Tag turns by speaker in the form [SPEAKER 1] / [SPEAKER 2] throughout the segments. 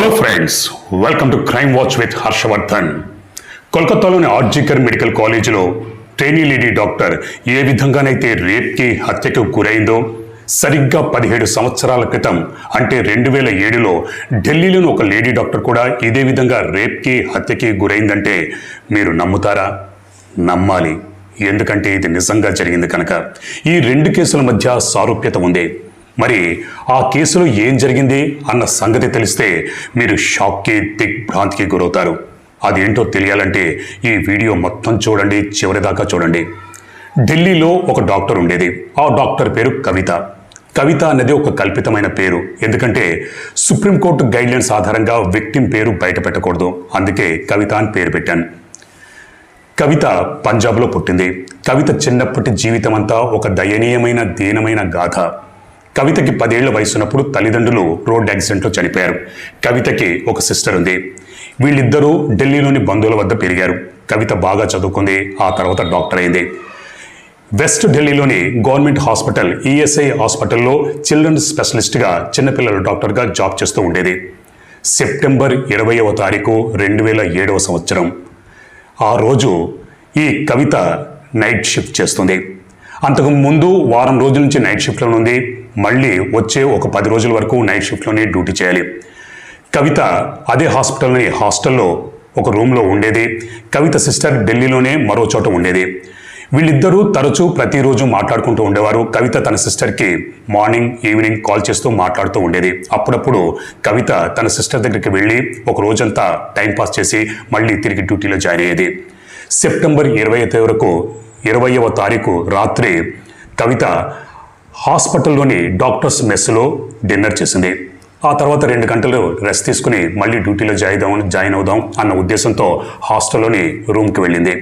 [SPEAKER 1] Hello friends welcome to crime watch with Harshavardhan కోల్కతాలోని RG Kar medical కాలేజీలో trainee lady doctor ఏ విధంగానైతే రేప్కి హత్యకు గురైందో సరిగ్గా పదిహేడు సంవత్సరాల క్రితం అంటే రెండు వేల ఏడులో ఢిల్లీలోని ఒక లేడీ డాక్టర్ కూడా ఇదే విధంగా రేప్కి హత్యకి గురైందంటే మీరు నమ్ముతారా? నమ్మాలి. ఎందుకంటే ఇది నిజంగా జరిగింది కనుక. ఈ రెండు కేసుల మధ్య సారూప్యత ఉంది. మరి ఆ కేసులో ఏం జరిగింది అన్న సంగతి తెలిస్తే మీరు షాక్కి దిగ్భ్రాంతికి గురవుతారు. అదేంటో తెలియాలంటే ఈ వీడియో మొత్తం చూడండి చివరిదాకా చూడండి. ఢిల్లీలో ఒక డాక్టర్ ఉండేది. ఆ డాక్టర్ పేరు కవిత. కవిత అనేది ఒక కల్పితమైన పేరు. ఎందుకంటే సుప్రీంకోర్టు గైడ్లైన్స్ ఆధారంగా విక్టిం పేరు బయట పెట్టకూడదు. అందుకే కవిత అని పేరు పెట్టాను. కవిత పంజాబ్లో పుట్టింది. కవిత చిన్నప్పటి జీవితం అంతా ఒక దయనీయమైన దీనమైన గాథ. కవితకి పదేళ్ళ వయసున్నప్పుడు తల్లిదండ్రులు రోడ్ యాక్సిడెంట్లో చనిపోయారు. కవితకి ఒక సిస్టర్ ఉంది. వీళ్ళిద్దరూ ఢిల్లీలోని బంధువుల వద్ద పెరిగారు. కవిత బాగా చదువుకుంది ఆ తర్వాత డాక్టర్ అయింది. వెస్ట్ ఢిల్లీలోని గవర్నమెంట్ హాస్పిటల్ ఈఎస్ఐ హాస్పిటల్లో చిల్డ్రన్ స్పెషలిస్ట్గా చిన్నపిల్లల డాక్టర్గా జాబ్ చేస్తూ ఉండేది. సెప్టెంబర్ ఇరవైవ తారీఖు రెండు వేల ఏడవ సంవత్సరం. ఆ రోజు ఈ కవిత నైట్ షిఫ్ట్ చేస్తుంది. అంతకు ముందు వారం రోజుల నుంచి నైట్ షిఫ్ట్లో ఉంది. మళ్ళీ వచ్చే ఒక పది రోజుల వరకు నైట్ షిఫ్ట్లోనే డ్యూటీ చేయాలి. కవిత అదే హాస్పిటల్ని హాస్టల్లో ఒక రూమ్లో ఉండేది. కవిత సిస్టర్ ఢిల్లీలోనే మరో చోట ఉండేది. వీళ్ళిద్దరూ తరచూ ప్రతిరోజు మాట్లాడుకుంటూ ఉండేవారు. కవిత తన సిస్టర్కి మార్నింగ్ ఈవినింగ్ కాల్ చేస్తూ మాట్లాడుతూ ఉండేది. అప్పుడప్పుడు కవిత తన సిస్టర్ దగ్గరికి వెళ్ళి ఒక రోజంతా టైంపాస్ చేసి మళ్ళీ తిరిగి డ్యూటీలో జాయిన్ అయ్యేది. సెప్టెంబర్ ఇరవై వరకు ఇరవయవ తారీఖు రాత్రి కవిత హాస్పిటల్లోని డాక్టర్స్ మెస్లో డిన్నర్ చేసింది. ఆ తర్వాత రెండు గంటలు రెస్ట్ తీసుకుని మళ్ళీ డ్యూటీలో జాయిన్ అవుదాం జాయిన్ అవుదాం అన్న ఉద్దేశంతో హాస్టల్లోని రూమ్కి వెళ్ళింది.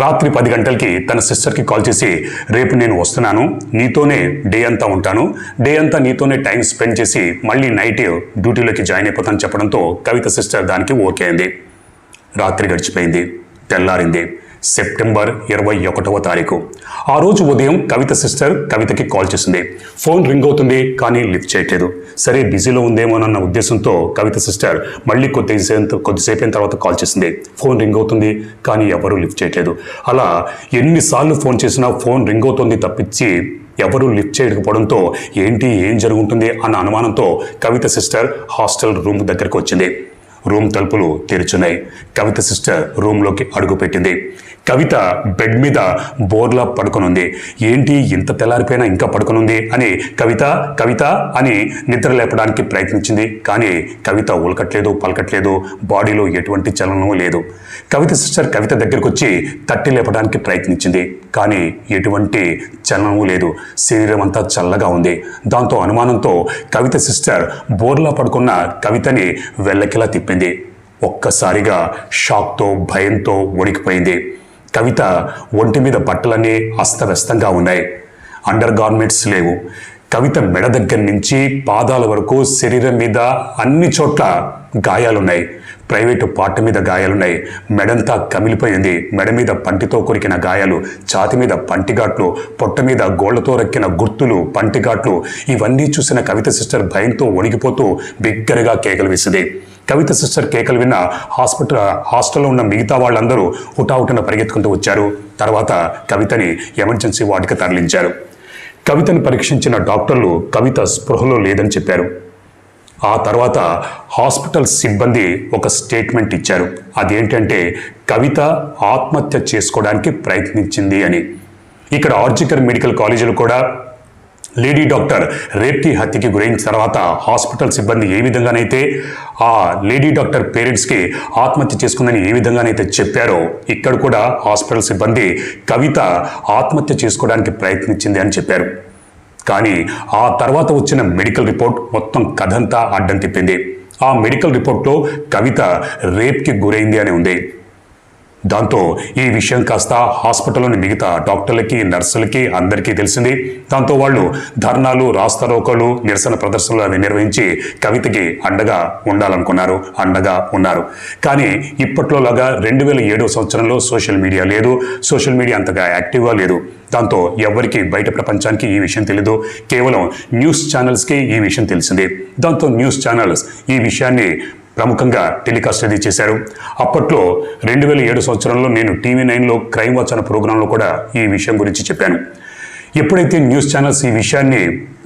[SPEAKER 1] రాత్రి పది గంటలకి తన సిస్టర్కి కాల్ చేసి రేపు నేను వస్తున్నాను నీతోనే డే అంతా ఉంటాను డే అంతా నీతోనే టైం స్పెండ్ చేసి మళ్ళీ నైట్ డ్యూటీలోకి జాయిన్ అయిపోతాను చెప్పడంతో కవిత సిస్టర్ దానికి ఓకే అయింది. రాత్రి గడిచిపోయింది తెల్లారింది. సెప్టెంబర్ ఇరవై ఒకటవ తారీఖు. ఆ రోజు ఉదయం కవిత సిస్టర్ కవితకి కాల్ చేసింది. ఫోన్ రింగ్ అవుతుంది కానీ లిఫ్ట్ చేయట్లేదు. సరే బిజీలో ఉందేమోనన్న ఉద్దేశంతో కవిత సిస్టర్ మళ్ళీ కొద్దిసేపు కొద్దిసేపు అయిన తర్వాత కాల్ చేసింది. ఫోన్ రింగ్ అవుతుంది కానీ ఎవరూ లిఫ్ట్ చేయట్లేదు. అలా ఎన్నిసార్లు ఫోన్ చేసినా ఫోన్ రింగ్ అవుతుంది తప్పించి ఎవరూ లిఫ్ట్ చేయకపోవడంతో ఏంటి ఏం జరుగుతుంది అన్న అనుమానంతో కవిత సిస్టర్ హాస్టల్ రూమ్ దగ్గరకు వచ్చింది. రూమ్ తలుపులు తెరుచున్నాయి. కవిత సిస్టర్ రూమ్లోకి అడుగుపెట్టింది. కవిత బెడ్ మీద బోర్లా పడుకునుంది. ఏంటి ఇంత తెల్లారిపోయినా ఇంకా పడుకొనుంది అని కవిత కవిత అని నిద్ర లేపడానికి ప్రయత్నించింది. కానీ కవిత ఉలకట్లేదు పలకట్లేదు. బాడీలో ఎటువంటి చలనం లేదు. కవిత సిస్టర్ కవిత దగ్గరకు వచ్చి తట్టి లేపడానికి ప్రయత్నించింది. కానీ ఎటువంటి చలనము లేదు. శరీరం అంతా చల్లగా ఉంది. దాంతో అనుమానంతో కవిత సిస్టర్ బోర్లా పడుకున్న కవితని వెళ్ళకిలా తిప్పింది ఒక్కసారిగా షాక్తో భయంతో వణికిపోయింది. కవిత ఒంటి మీద బట్టలన్నీ అస్తవ్యస్తంగా ఉన్నాయి. అండర్ గార్మెంట్స్ లేవు. కవిత మెడ దగ్గర నుంచి పాదాల వరకు శరీరం మీద అన్ని చోట్ల గాయాలున్నాయి. ప్రైవేటు పాట మీద గాయాలున్నాయి. మెడంతా కమిలిపోయింది. మెడ మీద పంటితో కొరికిన గాయాలు ఛాతి మీద పంటిఘాట్లు పొట్ట మీద గోళ్ళతో రక్కిన గుర్తులు పంటిఘాట్లు ఇవన్నీ చూసిన కవిత సిస్టర్ భయంతో వణికిపోతూ బిగ్గరగా కేకలు వేసింది. కవిత సిస్టర్ కేకలు విన్న హాస్పిటల్ హాస్టల్లో ఉన్న మిగతా వాళ్ళందరూ హుటాహుటిన పరిగెత్తుకుంటూ వచ్చారు. తర్వాత కవితని ఎమర్జెన్సీ వార్డుకి తరలించారు. కవితను పరీక్షించిన డాక్టర్లు కవిత స్పృహలో లేదని చెప్పారు. ఆ తర్వాత హాస్పిటల్ సిబ్బంది ఒక స్టేట్మెంట్ ఇచ్చారు. అదేంటంటే కవిత ఆత్మహత్య చేసుకోవడానికి ప్రయత్నించింది అని. ఇక్కడ ఆర్జికర్ మెడికల్ కాలేజీలో కూడా లేడీ డాక్టర్ రేప్కి హత్యకి గురైన తర్వాత హాస్పిటల్ సిబ్బంది ఏ విధంగానైతే ఆ లేడీ డాక్టర్ పేరెంట్స్కి ఆత్మహత్య చేసుకుందని ఏ విధంగానైతే చెప్పారో ఇక్కడ కూడా హాస్పిటల్ సిబ్బంది కవిత ఆత్మహత్య చేసుకోవడానికి ప్రయత్నించింది అని చెప్పారు. కానీ ఆ తర్వాత వచ్చిన మెడికల్ రిపోర్ట్ మొత్తం కథంతా అడ్డం తిప్పింది. ఆ మెడికల్ రిపోర్ట్లో కవిత రేప్కి గురైంది అని ఉంది. దాంతో ఈ విషయం కాస్త హాస్పిటల్లోని మిగతా డాక్టర్లకి నర్సులకి అందరికీ తెలిసింది. దాంతో వాళ్ళు ధర్నాలు రాస్తారోకలు నిరసన ప్రదర్శనలు అవి నిర్వహించి కవితకి అండగా ఉండాలనుకున్నారు అండగా ఉన్నారు. కానీ ఇప్పట్లోలాగా రెండు వేల ఏడో సంవత్సరంలో సోషల్ మీడియా లేదు. సోషల్ మీడియా అంతగా యాక్టివ్గా లేదు. దాంతో ఎవరికి బయట ప్రపంచానికి ఈ విషయం తెలియదు కేవలం న్యూస్ ఛానల్స్కి ఈ విషయం తెలిసింది. దాంతో న్యూస్ ఛానల్స్ ఈ విషయాన్ని ప్రముఖంగా టెలికాస్ట్ అది చేశారు. అప్పట్లో రెండు వేల ఏడు సంవత్సరంలో నేను టీవీ నైన్లో క్రైమ్ వాచ్ అనే ప్రోగ్రాంలో కూడా ఈ విషయం గురించి చెప్పాను. ఎప్పుడైతే న్యూస్ ఛానల్స్ ఈ విషయాన్ని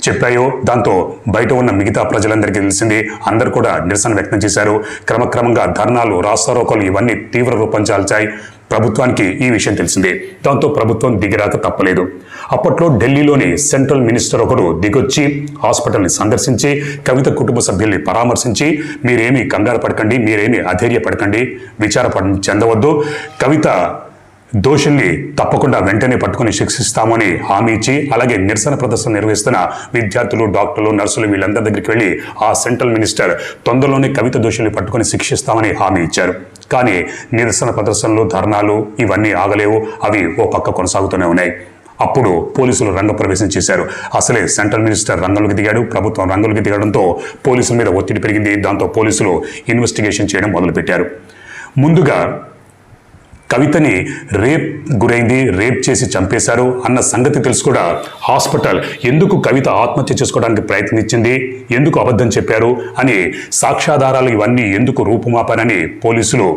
[SPEAKER 1] చెప్పాయో దాంతో బయట ఉన్న మిగతా ప్రజలందరికీ తెలిసింది అందరు కూడా నిరసన వ్యక్తం చేశారు. క్రమక్రమంగా ధర్నాలు రాస్తారోకలు ఇవన్నీ తీవ్ర రూపం చాల్చాయి ప్రభుత్వానికి ఈ విషయం తెలిసిందే. దాంతో ప్రభుత్వం దిగిరాక తప్పలేదు. అప్పట్లో ఢిల్లీలోని సెంట్రల్ మినిస్టర్ ఒకరు దిగొచ్చి హాస్పిటల్ని సందర్శించి కవిత కుటుంబ సభ్యుల్ని పరామర్శించి మీరేమి కంగారు పడకండి మీరేమి అధైర్యపడకండి విచారపడ చెందవద్దు. కవిత దోషుల్ని తప్పకుండా వెంటనే పట్టుకుని శిక్షిస్తామని హామీ ఇచ్చి అలాగే నిరసన ప్రదర్శన నిర్వహిస్తున్న విద్యార్థులు డాక్టర్లు నర్సులు వీళ్ళందరి దగ్గరికి వెళ్ళి ఆ సెంట్రల్ మినిస్టర్ తొందరలోనే కవిత దోషుల్ని పట్టుకుని శిక్షిస్తామని హామీ ఇచ్చారు. కానీ నిరసన ప్రదర్శనలు ధర్నాలు ఇవన్నీ ఆగలేవు. అవి ఓ పక్క కొనసాగుతూనే ఉన్నాయి. అప్పుడు పోలీసులు రంగప్రవేశం చేశారు. అసలే సెంట్రల్ మినిస్టర్ రంగంలోకి దిగాడు. ప్రభుత్వం రంగంలోకి దిగడంతో పోలీసుల మీద ఒత్తిడి పెరిగింది. దాంతో పోలీసులు ఇన్వెస్టిగేషన్ చేయడం మొదలుపెట్టారు. ముందుగా కవితని రేప్ గురైంది రేప్ చేసి చంపేశారు అన్న సంగతి తెలుసు కూడా హాస్పిటల్ ఎందుకు కవిత ఆత్మహత్య చేసుకోవడానికి ప్రయత్నించింది ఎందుకు అబద్ధం చెప్పారు అని సాక్ష్యాధారాలు ఇవన్నీ ఎందుకు రూపుమాపారని పోలీసులు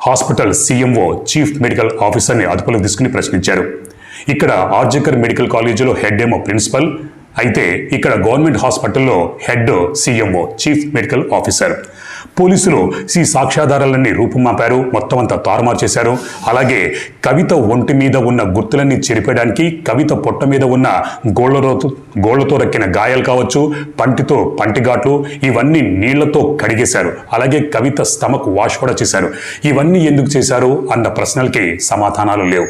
[SPEAKER 1] హాస్పిటల్ సీఎంఓ చీఫ్ మెడికల్ ఆఫీసర్ని అదుపులోకి తీసుకుని ప్రశ్నించారు. ఇక్కడ ఆర్జికర్ మెడికల్ కాలేజీలో హెడ్ ఏమో ప్రిన్సిపల్ అయితే ఇక్కడ గవర్నమెంట్ హాస్పిటల్లో head CMO chief medical officer. పోలీసులు ఈ సాక్ష్యాధారాలన్నీ రూపుమాపారు మొత్తం అంతా తారుమారు చేశారు. అలాగే కవిత ఒంటి మీద ఉన్న గుర్తులన్నీ చెరిపేయడానికి కవిత పొట్ట మీద ఉన్న గోళ్ళతో గోళ్ళతో రక్కిన గాయాలు కావచ్చు పంటితో పంటిఘాట్లు ఇవన్నీ నీళ్ళతో కడిగేశారు. అలాగే కవిత స్టమక్ వాష్ కూడా చేశారు. ఇవన్నీ ఎందుకు చేశారు? అన్న ప్రశ్నలకి సమాధానాలు లేవు.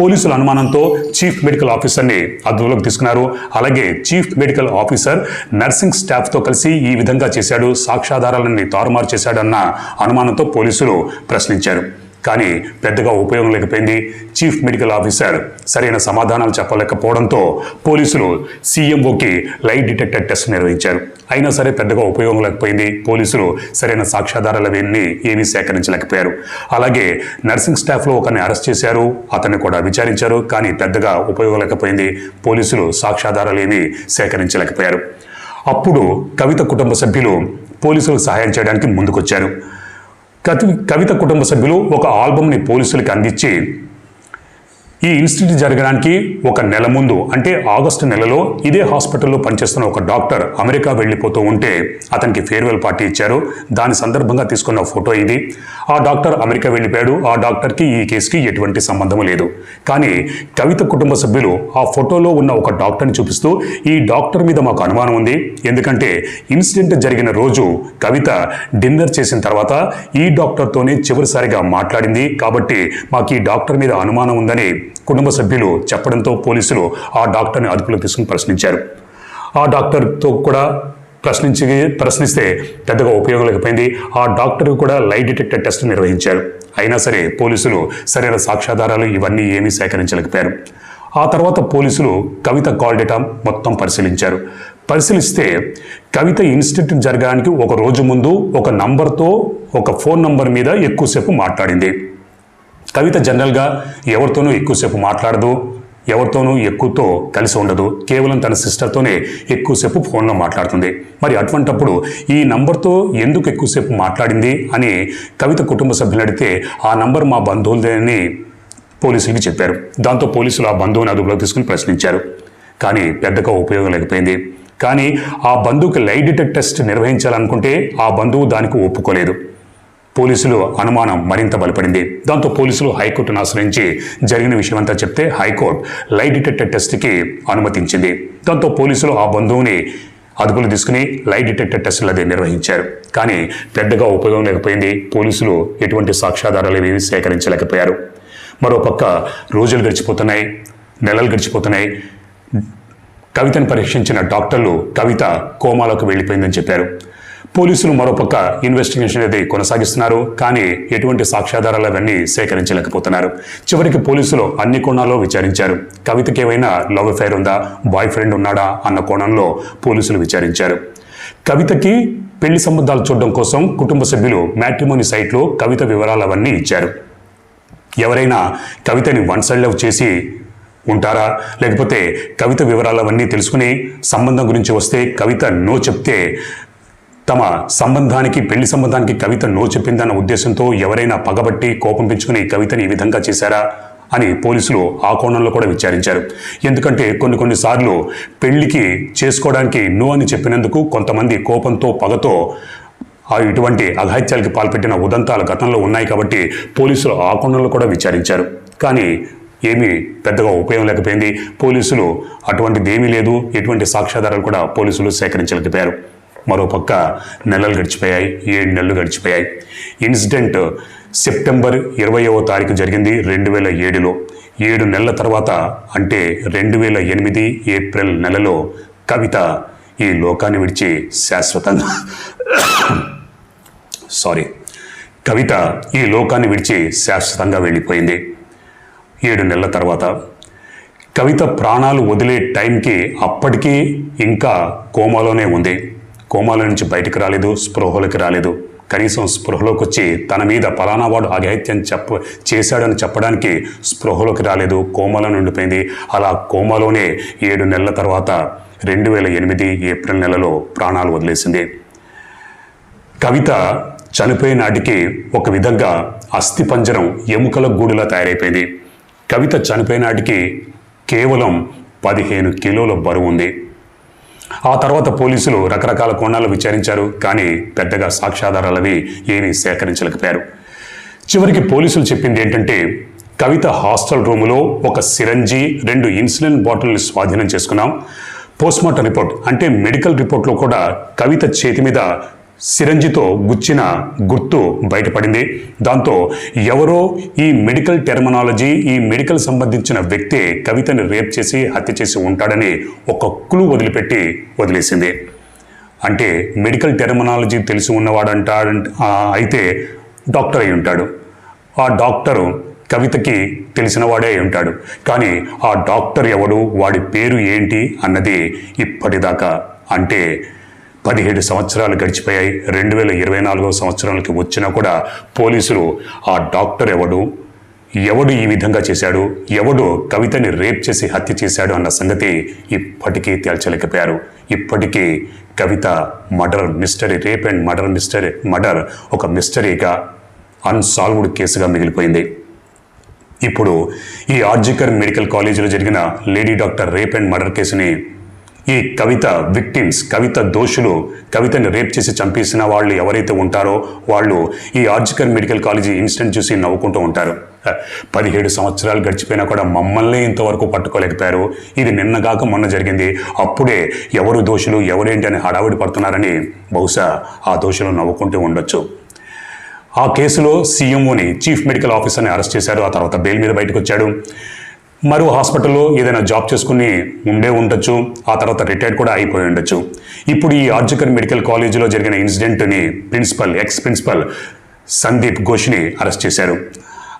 [SPEAKER 1] పోలీసుల అనుమానంతో చీఫ్ మెడికల్ ఆఫీసర్ని అదుపులోకి తీసుకున్నారు. అలాగే చీఫ్ మెడికల్ ఆఫీసర్ నర్సింగ్ స్టాఫ్తో కలిసి ఈ విధంగా చేశాడు. సాక్ష్యాధారాలన్నీ తారుమారు చేశాడన్న అనుమానంతో పోలీసులు ప్రశ్నించారు. కానీ పెద్దగా ఉపయోగం లేకపోయింది. చీఫ్ మెడికల్ ఆఫీసర్ సరైన సమాధానాలు చెప్పలేకపోవడంతో పోలీసులు సీఎంఓకి లైట్ డిటెక్టర్ టెస్ట్ నిర్వహించారు. అయినా సరే పెద్దగా ఉపయోగం లేకపోయింది. పోలీసులు సరైన సాక్ష్యాధారాలు అవన్నీ ఏమీ సేకరించలేకపోయారు. అలాగే నర్సింగ్ స్టాఫ్లో ఒకరిని అరెస్ట్ చేశారు. అతన్ని కూడా విచారించారు. కానీ పెద్దగా ఉపయోగం లేకపోయింది. పోలీసులు సాక్ష్యాధారాలు ఏమీ సేకరించలేకపోయారు. అప్పుడు కవిత కుటుంబ సభ్యులు పోలీసులకు సహాయం చేయడానికి ముందుకొచ్చారు. కవి కవిత కుటుంబ సభ్యులు ఒక ఆల్బమ్ని పోలీసులకు అందించి ఈ ఇన్సిడెంట్ జరగడానికి ఒక నెల ముందు అంటే ఆగస్టు నెలలో ఇదే హాస్పిటల్లో పనిచేస్తున్న ఒక డాక్టర్ అమెరికా వెళ్ళిపోతూ ఉంటే అతనికి ఫేర్వెల్ పార్టీ ఇచ్చారు. దాని సందర్భంగా తీసుకున్న ఫోటో ఇది. ఆ డాక్టర్ అమెరికా వెళ్ళిపోయాడు. ఆ డాక్టర్కి ఈ కేసుకి ఎటువంటి సంబంధం లేదు. కానీ కవిత కుటుంబ సభ్యులు ఆ ఫోటోలో ఉన్న ఒక డాక్టర్ని చూపిస్తూ ఈ డాక్టర్ మీద మాకు అనుమానం ఉంది. ఎందుకంటే ఇన్సిడెంట్ జరిగిన రోజు కవిత డిన్నర్ చేసిన తర్వాత ఈ డాక్టర్తోనే చివరిసారిగా మాట్లాడింది. కాబట్టి మాకు ఈ డాక్టర్ మీద అనుమానం ఉందని కుటుంబ సభ్యులు చెప్పడంతో పోలీసులు ఆ డాక్టర్ని అదుపులో తీసుకుని ప్రశ్నించారు. ఆ డాక్టర్తో కూడా ప్రశ్నించి ప్రశ్నిస్తే పెద్దగా ఉపయోగం లేకపోయింది. ఆ డాక్టర్ కూడా లై డిటెక్టర్ టెస్ట్ నిర్వహించారు. అయినా సరే పోలీసులు సరైన సాక్ష్యాధారాలు ఇవన్నీ ఏమీ సేకరించలేకపోయారు. ఆ తర్వాత పోలీసులు కవిత కాల్ డేటా మొత్తం పరిశీలించారు. పరిశీలిస్తే కవిత ఇన్స్టిట్యూట్ జరగడానికి ఒక రోజు ముందు ఒక నంబర్తో ఒక ఫోన్ నంబర్ మీద ఎక్కువసేపు మాట్లాడింది. కవిత జనరల్గా ఎవరితోనూ ఎక్కువసేపు మాట్లాడదు ఎవరితోనూ ఎక్కువతో కలిసి ఉండదు. కేవలం తన సిస్టర్తోనే ఎక్కువసేపు ఫోన్లో మాట్లాడుతుంది. మరి అటువంటప్పుడు ఈ నంబర్తో ఎందుకు ఎక్కువసేపు మాట్లాడింది అని కవిత కుటుంబ సభ్యులు అడిగితే ఆ నంబర్ మా బంధువులదేనని పోలీసులకి చెప్పారు. దాంతో పోలీసులు ఆ బంధువుని అదుపులోకి తీసుకుని ప్రశ్నించారు. కానీ పెద్దగా ఉపయోగం లేకపోయింది. కానీ ఆ బంధువుకి లై డిటెక్ట్ టెస్ట్ నిర్వహించాలనుకుంటే ఆ బంధువు దానికి ఒప్పుకోలేదు. పోలీసులు అనుమానం మరింత బలపడింది. దాంతో పోలీసులు హైకోర్టును ఆశ్రయించి జరిగిన విషయమంతా చెప్తే హైకోర్టు లై డిటెక్టర్ టెస్ట్కి అనుమతించింది. దాంతో పోలీసులు ఆ బంధువుని అదుపులు తీసుకుని లై డిటెక్టర్ టెస్టులు అది నిర్వహించారు. కానీ పెద్దగా ఉపయోగం లేకపోయింది. పోలీసులు ఎటువంటి సాక్ష్యాధారాలు ఏవి సేకరించలేకపోయారు. మరోపక్క రోజులు గడిచిపోతున్నాయి నెలలు గడిచిపోతున్నాయి. కవితను పరీక్షించిన డాక్టర్లు కవిత కోమాలోకి వెళ్ళిపోయిందని చెప్పారు. పోలీసులు మరోపక్క ఇన్వెస్టిగేషన్ అనేది కొనసాగిస్తున్నారు. కానీ ఎటువంటి సాక్ష్యాధారాలు అవన్నీ సేకరించలేకపోతున్నారు. చివరికి పోలీసులు అన్ని కోణాల్లో విచారించారు. కవితకి ఏమైనా లవ్ అఫైర్ ఉందా? బాయ్ ఫ్రెండ్ ఉన్నాడా? అన్న కోణంలో పోలీసులు విచారించారు. కవితకి పెళ్ళి సంబంధాలు చూడడం కోసం కుటుంబ సభ్యులు మ్యాట్రిమోని సైట్లో కవిత వివరాలు అవన్నీ ఇచ్చారు. ఎవరైనా కవితని వన్ సైడ్ లవ్ చేసి ఉంటారా? లేకపోతే కవిత వివరాలు అవన్నీ తెలుసుకుని సంబంధం గురించి వస్తే కవిత నో చెప్తే తమ సంబంధానికి పెళ్ళి సంబంధానికి కవిత నో చెప్పిందన్న ఉద్దేశంతో ఎవరైనా పగబట్టి కోపం పెంచుకుని కవితని ఈ విధంగా చేశారా అని పోలీసులు ఆ కోణంలో కూడా విచారించారు. ఎందుకంటే కొన్ని కొన్నిసార్లు పెళ్ళికి చేసుకోవడానికి నో అని చెప్పినందుకు కొంతమంది కోపంతో పగతో ఆ ఇటువంటి అఘాయిత్యాలకి పాల్పెట్టిన ఉదంతాలు గతంలో ఉన్నాయి కాబట్టి పోలీసులు ఆ కోణంలో కూడా విచారించారు. కానీ ఏమీ పెద్దగా ఉపయోగం లేకపోయింది. పోలీసులు అటువంటిది ఏమీ లేదు. ఎటువంటి సాక్ష్యాధారాలు కూడా పోలీసులు సేకరించలేకపోయారు. మరోపక్క నెలలు గడిచిపోయాయి ఏడు నెలలు గడిచిపోయాయి. ఇన్సిడెంట్ సెప్టెంబర్ ఇరవయవ తారీఖు జరిగింది రెండు వేల ఏడులో. ఏడు నెలల తర్వాత అంటే రెండు వేల ఎనిమిది ఏప్రిల్ నెలలో కవిత ఈ లోకాన్ని విడిచి శాశ్వతంగా సారీ కవిత ఈ లోకాన్ని విడిచి శాశ్వతంగా వెళ్ళిపోయింది. ఏడు నెలల తర్వాత. కవిత ప్రాణాలు వదిలే టైంకి అప్పటికీ ఇంకా కోమాలోనే ఉంది. కోమాల నుంచి బయటికి రాలేదు స్పృహలోకి రాలేదు. కనీసం స్పృహలోకి వచ్చి తన మీద పలానా వాడు అఘాయిత్యం చెప్ప చేశాడని చెప్పడానికి స్పృహలోకి రాలేదు కోమాలో ఉండిపోయింది అలా కోమాలోనే ఏడు నెలల తర్వాత రెండు వేల ఎనిమిది ఏప్రిల్ నెలలో ప్రాణాలు వదిలేసింది. కవిత చనిపోయిన నాటికి ఒక విధంగా అస్థిపంజరం ఎముకల గూడులా తయారైపోయింది. కవిత చనిపోయిన నాటికి కేవలం పదిహేను కిలోల బరువు ఉంది. ఆ తర్వాత పోలీసులు రకరకాల కోణాలు విచారించారు కానీ పెద్దగా సాక్ష్యాధారాలవి ఏమీ సేకరించలేకపోయారు. చివరికి పోలీసులు చెప్పింది ఏంటంటే కవిత హాస్టల్ రూములో ఒక సిరంజి రెండు ఇన్సులిన్ బాటిల్ని స్వాధీనం చేసుకున్నాం. పోస్ట్మార్టం రిపోర్ట్ అంటే మెడికల్ రిపోర్ట్లో కూడా కవిత చేతి మీద సిరంజితో గుచ్చిన గుర్తు బయటపడింది. దాంతో ఎవరో ఈ మెడికల్ టెర్మినాలజీ ఈ మెడికల్ సంబంధించిన వ్యక్తే కవితని రేప్ చేసి హత్య చేసి ఉంటాడని ఒక క్లూ వదిలిపెట్టి వదిలేసింది. అంటే మెడికల్ టెర్మినాలజీ తెలిసి ఉన్నవాడంట అయితే డాక్టర్ అయి ఉంటాడు. ఆ డాక్టరు కవితకి తెలిసిన వాడే అయి ఉంటాడు. కానీ ఆ డాక్టర్ ఎవడు వాడి పేరు ఏంటి అన్నది ఇప్పటిదాకా అంటే పదిహేడు సంవత్సరాలు గడిచిపోయాయి. రెండు వేల ఇరవై నాలుగో సంవత్సరాలకి వచ్చినా కూడా పోలీసులు ఆ డాక్టర్ ఎవడు ఎవడు ఈ విధంగా చేశాడు ఎవడు కవితని రేప్ చేసి హత్య చేశాడు అన్న సంగతి ఇప్పటికీ తేల్చలేకపోయారు. ఇప్పటికీ Kavitha murder mystery rape and murder mystery murder ఒక మిస్టరీగా అన్సాల్వ్డ్ కేసుగా మిగిలిపోయింది. ఇప్పుడు ఈ ఆర్జికర్ మెడికల్ కాలేజీలో జరిగిన lady doctor rape and murder కేసుని ఈ కవిత విక్టిమ్స్ కవిత దోషులు కవితని రేప్ చేసి చంపేసిన వాళ్ళు ఎవరైతే ఉంటారో వాళ్ళు ఈ ఆర్జికర్ మెడికల్ కాలేజీ ఇన్సిడెంట్ చూసి నవ్వుకుంటూ ఉంటారు. పదిహేడు సంవత్సరాలు గడిచిపోయినా కూడా మమ్మల్ని ఇంతవరకు పట్టుకోలేకపోయారు. ఇది నిన్నగాక మొన్న జరిగింది. అప్పుడే ఎవరు దోషులు ఎవరేంటి అని హడావిడి పడుతున్నారని బహుశా ఆ దోషులు నవ్వుకుంటూ ఉండొచ్చు. ఆ కేసులో సీఎంఓని చీఫ్ మెడికల్ ఆఫీసర్ని అరెస్ట్ చేశారు. ఆ తర్వాత బెయిల్ మీద బయటకు వచ్చాడు. మరో హాస్పిటల్లో ఏదైనా జాబ్ చేసుకుని ఉండే ఉండొచ్చు ఆ తర్వాత రిటైర్డ్ కూడా అయిపోయి ఉండొచ్చు. ఇప్పుడు ఈ ఆర్జికర్ మెడికల్ కాలేజీలో జరిగిన ఇన్సిడెంట్ని ప్రిన్సిపల్ ఎక్స్ ప్రిన్సిపల్ సందీప్ ఘోష్ని అరెస్ట్ చేశారు.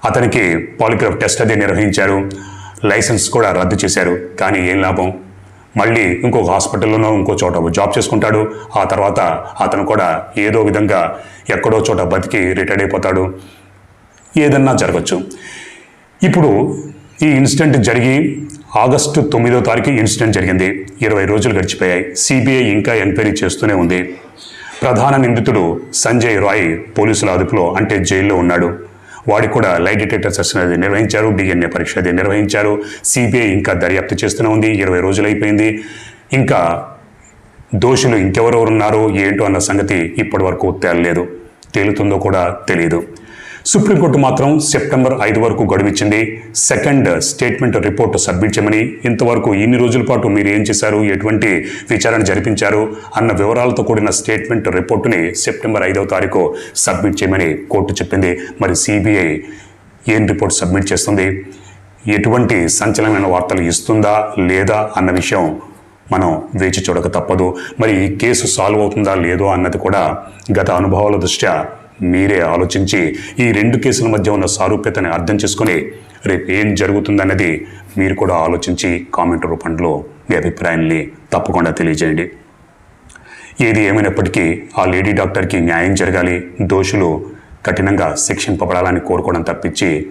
[SPEAKER 1] అతనికి పాలిగ్రాఫ్ టెస్ట్ అది నిర్వహించారు. లైసెన్స్ కూడా రద్దు చేశారు. కానీ ఏం లాభం? మళ్ళీ ఇంకొక హాస్పిటల్లోనో ఇంకో చోట జాబ్ చేసుకుంటాడు. ఆ తర్వాత అతను కూడా ఏదో విధంగా ఎక్కడో చోట బతికి రిటైర్డ్ అయిపోతాడు. ఏదన్నా జరగచ్చు. ఇప్పుడు ఈ ఇన్సిడెంట్ జరిగి ఆగస్టు తొమ్మిదో తారీఖు ఇన్సిడెంట్ జరిగింది. ఇరవై రోజులు గడిచిపోయాయి. సిబిఐ ఇంకా ఎంక్వైరీ చేస్తూనే ఉంది. ప్రధాన నిందితుడు సంజయ్ రాయ్ పోలీసుల అదుపులో అంటే జైల్లో ఉన్నాడు. వాడికి కూడా లై డిటెక్టర్ సెషన్ అది నిర్వహించారు. డిఎన్ఏ పరీక్ష అది నిర్వహించారు. సిబిఐ ఇంకా దర్యాప్తు చేస్తూనే ఉంది. ఇరవై రోజులు అయిపోయింది. ఇంకా దోషులు ఇంకెవరెవరు ఉన్నారో ఏంటో అన్న సంగతి ఇప్పటి వరకు తేలలేదు. తేలుతుందో కూడా తెలియదు సుప్రీంకోర్టు మాత్రం సెప్టెంబర్ ఐదు వరకు గడువిచ్చింది. సెకండ్ స్టేట్మెంట్ రిపోర్ట్ సబ్మిట్ చేయమని ఇంతవరకు ఇన్ని రోజుల పాటు మీరు ఏం చేశారు? ఎటువంటి విచారణ జరిపించారు? అన్న వివరాలతో కూడిన స్టేట్మెంట్ రిపోర్టుని సెప్టెంబర్ ఐదవ తారీఖు సబ్మిట్ చేయమని కోర్టు చెప్పింది. మరి సిబిఐ ఏం రిపోర్ట్ సబ్మిట్ చేస్తుంది? ఎటువంటి సంచలనమైన వార్తలు ఇస్తుందా లేదా అన్న విషయం మనం వేచి చూడక తప్పదు. మరి ఈ కేసు సాల్వ్ అవుతుందా లేదో అన్నది కూడా గత అనుభవాల దృష్ట్యా మీరే ఆలోచించి ఈ రెండు కేసుల మధ్య ఉన్న సారూప్యతని అర్థం చేసుకుని రేపు ఏం జరుగుతుందన్నది మీరు కూడా ఆలోచించి కామెంట్ రూపంలో మీ అభిప్రాయాన్ని తప్పకుండా తెలియజేయండి. ఏది ఏమైనప్పటికీ ఆ లేడీ డాక్టర్కి న్యాయం జరగాలి దోషులు కఠినంగా శిక్షింపబడాలని కోరుకోవడం తప్పించి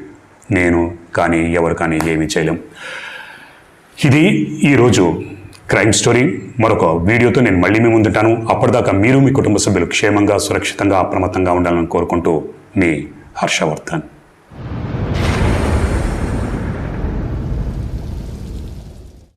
[SPEAKER 1] నేను కానీ ఎవరు కానీ ఏమీ చేయలేం. ఇది ఈరోజు క్రైమ్ స్టోరీ మరొక వీడియోతో నేను మళ్ళీ మీ ముందుంటాను. అప్పటిదాకా మీరు మీ కుటుంబ సభ్యులు క్షేమంగా సురక్షితంగా అప్రమత్తంగా ఉండాలని కోరుకుంటూ మీ హర్షవర్ధన్.